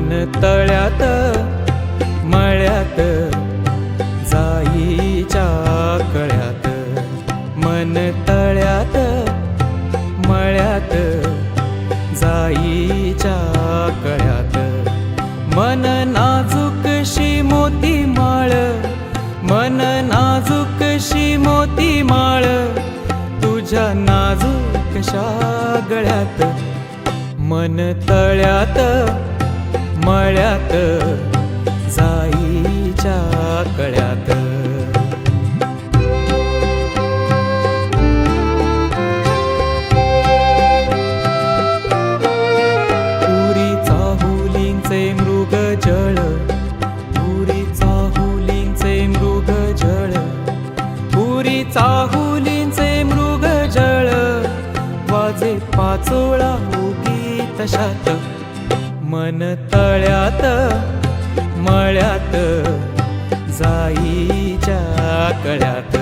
मन तळ्यात मळ्यात जाईच्या कळ्यात. मन तळ्यात मळ्यात जाईच्या कळ्यात. मन नाजूकशी मोती माळ मन नाजूकशी मोती माळ तुझ्या नाजूकशा गळ्यात. मन तळ्यात कळ्यात जाईच्या कळ्यात. पुरी चाहुलींचे मृग जळ पुरी चाहुलींचे मृग जळ. पुरी चाहुलींचे मृग जळ वाजे पाचोळा उगी तशात मन तळ्यात मळ्यात जाईच्या कळ्यात.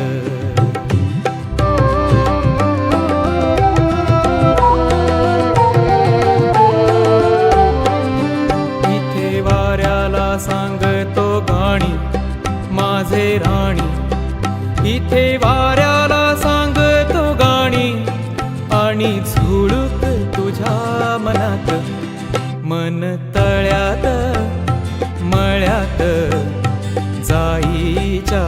इथे वाऱ्याला सांगतो गाणी माझे राणी. इथे वाऱ्याला सांगतो गाणी आणि झुळूक तुझ्या मनात. मन तळ्यात मळ्यात जाईच्या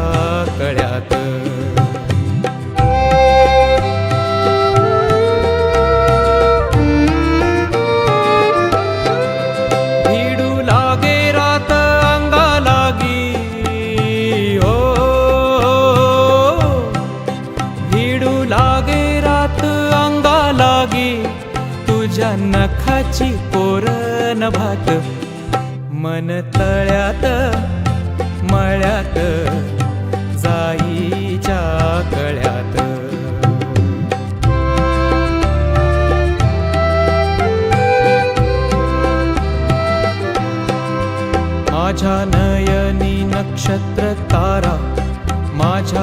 नखाची कोरन भात मन तळ्यात मळ्यात जाईच्या कळ्यात माझ्या नयनी नक्षत्र तारा माझ्या